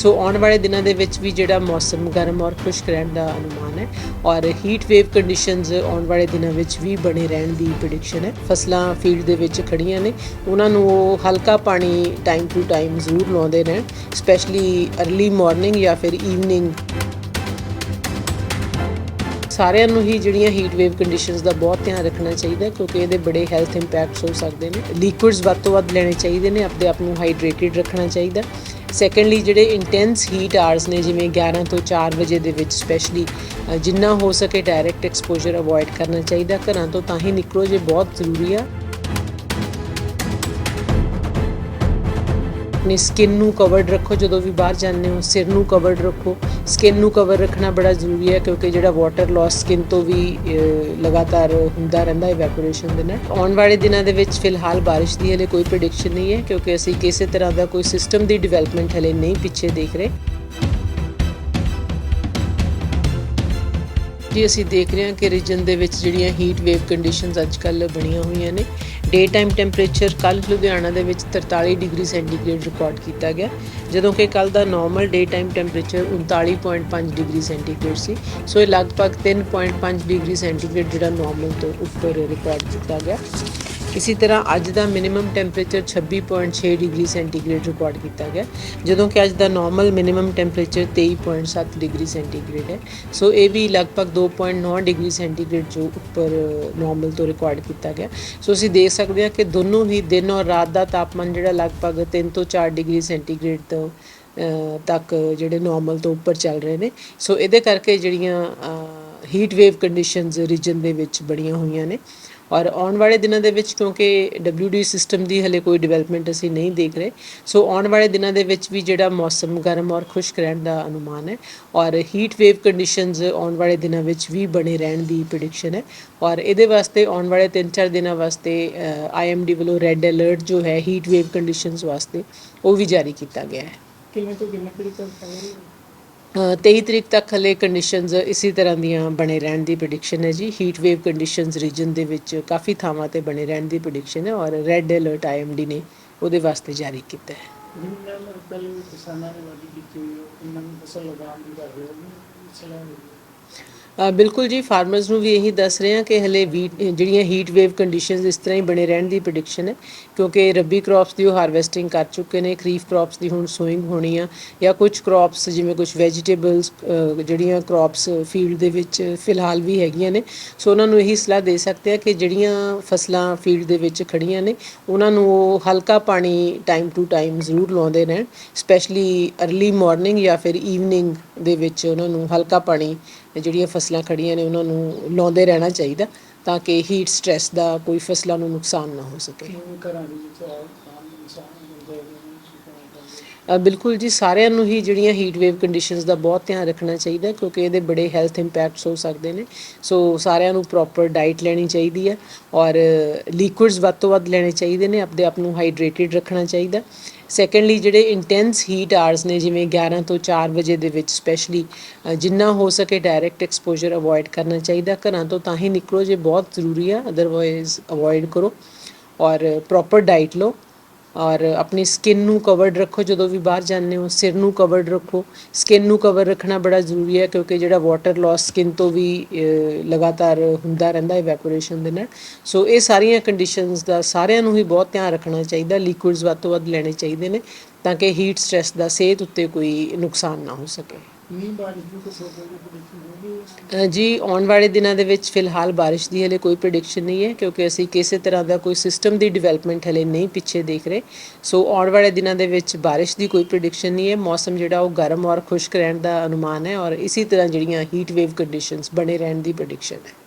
ਸੋ ਆਉਣ ਵਾਲੇ ਦਿਨਾਂ ਦੇ ਵਿੱਚ ਵੀ ਜਿਹੜਾ ਮੌਸਮ ਗਰਮ ਔਰ ਖੁਸ਼ਕ ਰਹਿਣ ਦਾ ਅਨੁਮਾਨ ਹੈ ਔਰ ਹੀਟ ਵੇਵ ਕੰਡੀਸ਼ਨਸ ਆਉਣ ਵਾਲੇ ਦਿਨਾਂ ਵਿੱਚ ਵੀ ਬਣੇ ਰਹਿਣ ਦੀ ਪ੍ਰੈਡਿਕਸ਼ਨ ਹੈ। ਫਸਲਾਂ ਫੀਲਡ ਦੇ ਵਿੱਚ ਖੜੀਆਂ ਨੇ। ਉਹਨਾਂ ਨੂੰ ਉਹ ਹਲਕਾ ਪਾਣੀ ਟਾਈਮ ਟੂ ਟਾਈਮ ਜ਼ਰੂਰ ਲਾਉਂਦੇ ਰਹਿਣ ਸਪੈਸ਼ਲੀ अर्ਲੀ ਮਾਰਨਿੰਗ ਜਾਂ ਫਿਰ ਈਵਨਿੰਗ ਸਾਰਿਆਂ ਨੂੰ ਹੀ ਜਿਹੜੀਆਂ ਹੀਟ ਵੇਵ ਕੰਡੀਸ਼ਨਸ ਦਾ ਬਹੁਤ ਧਿਆਨ ਰੱਖਣਾ ਚਾਹੀਦਾ ਕਿਉਂਕਿ ਇਹਦੇ ਬੜੇ ਹੈਲਥ ਇੰਪੈਕਟਸ ਹੋ ਸਕਦੇ ਨੇ। ਲਿਕੁਇਡਸ ਵੱਧ ਤੋਂ ਵੱਧ ਲੈਣੇ ਚਾਹੀਦੇ ਨੇ, ਆਪਣੇ ਆਪ ਨੂੰ ਹਾਈਡਰੇਟਿਡ ਰੱਖਣਾ ਚਾਹੀਦਾ ਸੈਕੰਡਲੀ ਜਿਹੜੇ ਇੰਟੈਂਸ ਹੀਟ ਆਰਸ ਨੇ, ਜਿਵੇਂ 11 ਤੋਂ 4 ਵਜੇ ਦੇ ਵਿੱਚ ਸਪੈਸ਼ਲੀ ਜਿੰਨਾ ਹੋ ਸਕੇ ਡਾਇਰੈਕਟ ਐਕਸਪੋਜ਼ਰ ਅਵੋਇਡ ਕਰਨਾ ਚਾਹੀਦਾ ਘਰਾਂ ਤੋਂ ਤਾਂ ਹੀ ਨਿਕਲੋ, ਜੇ ਬਹੁਤ ਜ਼ਰੂਰੀ ਆ ਆਪਣੀ ਸਕਿਨ ਨੂੰ ਕਵਰਡ ਰੱਖੋ, ਜਦੋਂ ਵੀ ਬਾਹਰ ਜਾਂਦੇ ਹੋ, ਸਿਰ ਨੂੰ ਕਵਰਡ ਰੱਖੋ। ਸਕਿਨ ਨੂੰ ਕਵਰ ਰੱਖਣਾ ਬੜਾ ਜ਼ਰੂਰੀ ਹੈ, ਕਿਉਂਕਿ ਜਿਹੜਾ ਵਾਟਰ ਲਾਸ ਸਕਿਨ ਤੋਂ ਵੀ ਲਗਾਤਾਰ ਹੁੰਦਾ ਰਹਿੰਦਾ ਹੈ ਇਵੈਪੋਰੇਸ਼ਨ ਦੇ ਨਾਲ। ਆਉਣ ਵਾਲੇ ਦਿਨਾਂ ਦੇ ਵਿੱਚ ਫਿਲਹਾਲ ਬਾਰਿਸ਼ ਦੀ ਹਲੇ ਕੋਈ ਪ੍ਰੈਡਿਕਸ਼ਨ ਨਹੀਂ ਹੈ, ਕਿਉਂਕਿ ਅਸੀਂ ਕਿਸੇ ਤਰ੍ਹਾਂ ਦਾ ਕੋਈ ਸਿਸਟਮ ਦੀ ਡਿਵੈਲਪਮੈਂਟ ਹਲੇ ਨਹੀਂ ਪਿੱਛੇ ਦੇਖ ਰਹੇ। ਜੀ, ਅਸੀਂ ਦੇਖ ਰਹੇ ਹਾਂ ਕਿ ਰੀਜਨ ਦੇ ਵਿੱਚ ਜਿਹੜੀਆਂ ਹੀਟ ਵੇਵ ਕੰਡੀਸ਼ਨਸ ਅੱਜਕੱਲ ਬਣੀਆਂ ਹੋਈਆਂ ਨੇ। ਡੇ ਟਾਈਮ ਟੈਂਪਰੇਚਰ ਕੱਲ ਲੁਧਿਆਣਾ ਦੇ ਵਿੱਚ 43 ਡਿਗਰੀ ਸੈਂਟੀਗ੍ਰੇਡ ਰਿਕਾਰਡ ਕੀਤਾ ਗਿਆ, ਜਦੋਂ ਕਿ ਕੱਲ ਦਾ normal day time temperature 39.5 degree centigrade ਸੀ। ਸੋ ਇਹ ਲਗਭਗ 3.5 ਡਿਗਰੀ ਸੈਂਟੀਗ੍ਰੇਡ ਜਿਹੜਾ ਨਾਰਮਲ ਤੋਂ ਉੱਪਰ ਰਿਕਾਰਡ ਕੀਤਾ ਗਿਆ। ਇਸੇ ਤਰ੍ਹਾਂ ਅੱਜ ਦਾ minimum temperature 26.6 degree centigrade record ਕੀਤਾ ਗਿਆ ਜਦੋਂ ਕਿ ਅੱਜ ਦਾ normal minimum temperature 23.7 degree centigrade ਹੈ। ਸੋ ਇਹ ਵੀ ਲਗਭਗ 2.9 ਡਿਗਰੀ ਸੈਂਟੀਗ੍ਰੇਡ ਜੋ ਉੱਪਰ ਨਾਰਮਲ ਤੋਂ ਰਿਕਾਰਡ ਕੀਤਾ ਗਿਆ ਸੋ ਅਸੀਂ ਦੇਖ ਸਕਦੇ ਹਾਂ ਕਿ ਦੋਨੋਂ ਹੀ ਦਿਨ ਔਰ ਰਾਤ ਦਾ ਤਾਪਮਾਨ ਜਿਹੜਾ ਲਗਭਗ 3 ਤੋਂ 4 ਡਿਗਰੀ ਸੈਂਟੀਗ੍ਰੇਡ ਤੋਂ ਤੱਕ ਜਿਹੜੇ ਨਾਰਮਲ ਤੋਂ ਉੱਪਰ ਚੱਲ ਰਹੇ ਨੇ। ਸੋ ਇਹਦੇ ਕਰਕੇ ਜਿਹੜੀਆਂ ਹੀਟ ਵੇਵ ਕੰਡੀਸ਼ਨਸ ਰੀਜਨ ਦੇ ਵਿੱਚ ਬਣੀਆਂ ਹੋਈਆਂ ਨੇ। ਔਰ ਆਉਣ ਵਾਲੇ ਦਿਨਾਂ ਦੇ ਵਿੱਚ, ਕਿਉਂਕਿ WD ਸਿਸਟਮ ਦੀ ਹਲੇ ਕੋਈ ਡਿਵੈਲਪਮੈਂਟ ਅਸੀਂ ਨਹੀਂ ਦੇਖ ਰਹੇ ਸੋ ਆਉਣ ਵਾਲੇ ਦਿਨਾਂ ਦੇ ਵਿੱਚ ਵੀ ਜਿਹੜਾ ਮੌਸਮ ਗਰਮ ਔਰ ਖੁਸ਼ਕ ਰਹਿਣ ਦਾ ਅਨੁਮਾਨ ਹੈ। ਔਰ ਹੀਟ ਵੇਵ ਕੰਡੀਸ਼ਨਸ ਆਉਣ ਵਾਲੇ ਦਿਨਾਂ ਵਿੱਚ ਵੀ ਬਣੇ ਰਹਿਣ ਦੀ ਪ੍ਰੈਡਿਕਸ਼ਨ ਹੈ। ਔਰ ਇਹਦੇ ਵਾਸਤੇ ਆਉਣ ਵਾਲੇ 3-4 ਦਿਨਾਂ ਵਾਸਤੇ IMD ਵੱਲੋਂ ਰੈੱਡ ਅਲਰਟ ਜੋ ਹੈ ਹੀਟ ਵੇਵ ਕੰਡੀਸ਼ਨਸ ਵਾਸਤੇ, ਉਹ ਵੀ ਜਾਰੀ ਕੀਤਾ ਗਿਆ ਹੈ। ਕਿਵੇਂ ਤੋਂ ਕਿੰਨੇ ਤਰੀਕ ਤੱਕ 23 ਤਰੀਕ ਤੱਕ ਹਲੇ ਕੰਡੀਸ਼ਨਸ ਇਸੇ ਤਰ੍ਹਾਂ ਦੀਆਂ ਬਣੇ ਰਹਿਣ ਦੀ ਪ੍ਰੈਡਿਕਸ਼ਨ ਹੈ ਜੀ। ਹੀਟ ਵੇਵ ਕੰਡੀਸ਼ਨਸ ਰੀਜਨ ਦੇ ਵਿੱਚ ਕਾਫੀ ਥਾਵਾਂ ਤੇ ਬਣੇ ਰਹਿਣ ਦੀ ਪ੍ਰੈਡਿਕਸ਼ਨ ਹੈ ਔਰ ਰੈੱਡ ਅਲਰਟ ਆਈਐਮਡੀ ਨੇ ਉਹਦੇ ਵਾਸਤੇ ਜਾਰੀ ਕੀਤਾ ਹੈ। ਕਿਸਾਨਾਂ ਨੇ ਵਾਦੀ ਕੀਤੀ ਹੋਈ ਹੈ, ਉਹਨਾਂ ਨੂੰ ਫਸਲ ਲਗਾਉਣ ਦੀ ਕਰ ਰਹੇ ਹੋ? ਬਿਲਕੁਲ ਜੀ ਫਾਰਮਰਸ ਨੂੰ ਵੀ ਇਹੀ ਦੱਸ ਰਹੇ ਹਾਂ ਕਿ ਹਲੇ ਵੀਟ ਜਿਹੜੀਆਂ ਹੀਟ ਵੇਵ ਕੰਡੀਸ਼ਨਸ ਇਸ ਤਰ੍ਹਾਂ ਹੀ ਬਣੇ ਰਹਿਣ ਦੀ ਪ੍ਰੈਡਿਕਸ਼ਨ ਹੈ, ਕਿਉਂਕਿ ਰੱਬੀ ਕ੍ਰੌਪਸ ਦੀ ਉਹ ਹਾਰਵੈਸਟਿੰਗ ਕਰ ਚੁੱਕੇ ਨੇ, ਖਰੀਫ ਕ੍ਰੌਪਸ ਦੀ ਹੁਣ ਸੋਇੰਗ ਹੋਣੀ ਆ, ਜਾਂ ਕੁਝ ਕ੍ਰੌਪਸ ਜਿਵੇਂ ਕੁਝ ਵੈਜੀਟੇਬਲਸ ਜਿਹੜੀਆਂ ਕ੍ਰੌਪਸ ਫੀਲਡ ਦੇ ਵਿੱਚ ਫਿਲਹਾਲ ਵੀ ਹੈਗੀਆਂ ਨੇ, ਸੋ ਉਹਨਾਂ ਨੂੰ ਇਹੀ ਸਲਾਹ ਦੇ ਸਕਦੇ ਆ ਕਿ ਜਿਹੜੀਆਂ ਫਸਲਾਂ ਫੀਲਡ ਦੇ ਵਿੱਚ ਖੜੀਆਂ ਨੇ, ਉਹਨਾਂ ਨੂੰ ਉਹ ਹਲਕਾ ਪਾਣੀ ਟਾਈਮ ਟੂ ਟਾਈਮ ਜ਼ਰੂਰ ਲਾਉਂਦੇ ਰਹਿਣ ਸਪੈਸ਼ਲੀ अर्ਲੀ ਮਾਰਨਿੰਗ ਜਾਂ ਫਿਰ ਈਵਨਿੰਗ ਦੇ ਵਿੱਚ ਉਹਨਾਂ ਨੂੰ ਹਲਕਾ ਪਾਣੀ ਜਿਹੜੀਆਂ ਫਸਲਾਂ ਖੜੀਆਂ ਨੇ ਉਹਨਾਂ ਨੂੰ ਲਾਉਂਦੇ ਰਹਿਣਾ ਚਾਹੀਦਾ ਤਾਂ ਕਿ ਹੀਟ ਸਟ੍ਰੈਸ ਦਾ ਕੋਈ ਫਸਲਾਂ ਨੂੰ ਨੁਕਸਾਨ ਨਾ ਹੋ ਸਕੇ। ਘਰਾਂ ਵਿੱਚ ਆਮ ਇਨਸਾਨ ਮਿਲਦੇ ਨੇ ਬਿਲਕੁਲ ਜੀ, ਸਾਰਿਆਂ ਨੂੰ ਹੀ ਜਿਹੜੀਆਂ ਹੀਟ ਵੇਵ ਕੰਡੀਸ਼ਨਸ ਦਾ ਬਹੁਤ ਧਿਆਨ ਰੱਖਣਾ ਚਾਹੀਦਾ ਕਿਉਂਕਿ ਇਹਦੇ ਬੜੇ ਹੈਲਥ ਇੰਪੈਕਟਸ ਹੋ ਸਕਦੇ ਨੇ। ਸੋ ਸਾਰਿਆਂ ਨੂੰ ਪ੍ਰੋਪਰ ਡਾਈਟ ਲੈਣੀ ਚਾਹੀਦੀ ਹੈ ਔਰ ਲਿਕੁਇਡਸ ਵੱਧ ਤੋਂ ਵੱਧ ਲੈਣੇ ਚਾਹੀਦੇ ਨੇ ਆਪਣੇ ਆਪ ਨੂੰ ਹਾਈਡਰੇਟਿਡ ਰੱਖਣਾ ਚਾਹੀਦਾ ਸੈਕੰਡਲੀ ਜਿਹੜੇ ਇੰਟੈਂਸ ਹੀਟ ਆਰਸ ਨੇ, ਜਿਵੇਂ 11 ਤੋਂ 4 ਵਜੇ ਦੇ ਵਿੱਚ ਸਪੈਸ਼ਲੀ ਜਿੰਨਾ ਹੋ ਸਕੇ ਡਾਇਰੈਕਟ ਐਕਸਪੋਜ਼ਰ ਅਵੋਇਡ ਕਰਨਾ ਚਾਹੀਦਾ ਘਰਾਂ ਤੋਂ ਤਾਂ ਹੀ ਨਿਕਲੋ ਜੇ ਬਹੁਤ ਜ਼ਰੂਰੀ ਆ ਅਦਰਵਾਈਜ਼ ਅਵੋਇਡ ਕਰੋ ਔਰ ਪ੍ਰੋਪਰ ਡਾਈਟ ਲਓ। ਔਰ ਆਪਣੀ ਸਕਿਨ ਨੂੰ ਕਵਰਡ ਰੱਖੋ ਜਦੋਂ ਵੀ ਬਾਹਰ ਜਾਂਦੇ ਹੋ, ਸਿਰ ਨੂੰ ਕਵਰਡ ਰੱਖੋ। ਸਕਿਨ ਨੂੰ ਕਵਰ ਰੱਖਣਾ ਬੜਾ ਜ਼ਰੂਰੀ ਹੈ ਕਿਉਂਕਿ ਜਿਹੜਾ ਵਾਟਰ ਲਾਸ ਸਕਿਨ ਤੋਂ ਵੀ ਲਗਾਤਾਰ ਹੁੰਦਾ ਰਹਿੰਦਾ ਹੈ ਇਵੈਪੋਰੇਸ਼ਨ ਦੇ ਨਾਲ। ਸੋ ਇਹ ਸਾਰੀਆਂ ਕੰਡੀਸ਼ਨਸ ਦਾ ਸਾਰਿਆਂ ਨੂੰ ਹੀ ਬਹੁਤ ਧਿਆਨ ਰੱਖਣਾ ਚਾਹੀਦਾ ਲਿਕੁਇਡਸ ਵੱਧ ਤੋਂ ਵੱਧ ਲੈਣੇ ਚਾਹੀਦੇ ਨੇ ਤਾਂ ਕਿ ਹੀਟ ਸਟ੍ਰੈਸ ਦਾ ਸਿਹਤ ਉੱਤੇ ਕੋਈ ਨੁਕਸਾਨ ਨਾ ਹੋ ਸਕੇ। ਮੀਂਹ ਬਾਰਿਸ਼ ਦੀ ਕੁਝ ਹੋ। ਗਈ ਜੀ, ਆਉਣ ਵਾਲੇ ਦਿਨਾਂ ਦੇ ਵਿੱਚ ਫਿਲਹਾਲ ਬਾਰਿਸ਼ ਦੀ ਹਲੇ ਕੋਈ ਪ੍ਰੈਡਿਕਸ਼ਨ ਨਹੀਂ ਹੈ, ਕਿਉਂਕਿ ਅਸੀਂ ਕਿਸੇ ਤਰ੍ਹਾਂ ਦਾ ਕੋਈ ਸਿਸਟਮ ਦੀ ਡਿਵੈਲਪਮੈਂਟ ਹਲੇ ਨਹੀਂ ਪਿੱਛੇ ਦੇਖ ਰਹੇ। ਸੋ ਆਉਣ ਵਾਲੇ ਦਿਨਾਂ ਦੇ ਵਿੱਚ ਬਾਰਿਸ਼ ਦੀ ਕੋਈ ਪ੍ਰੈਡਿਕਸ਼ਨ ਨਹੀਂ ਹੈ। ਮੌਸਮ ਜਿਹੜਾ ਉਹ ਗਰਮ ਔਰ ਖੁਸ਼ਕ ਰਹਿਣ ਦਾ ਅਨੁਮਾਨ ਹੈ ਔਰ ਇਸੇ ਤਰ੍ਹਾਂ ਜਿਹੜੀਆਂ ਹੀਟ ਵੇਵ ਕੰਡੀਸ਼ਨਸ ਬਣੇ ਰਹਿਣ ਦੀ ਪ੍ਰੈਡਿਕਸ਼ਨ ਹੈ।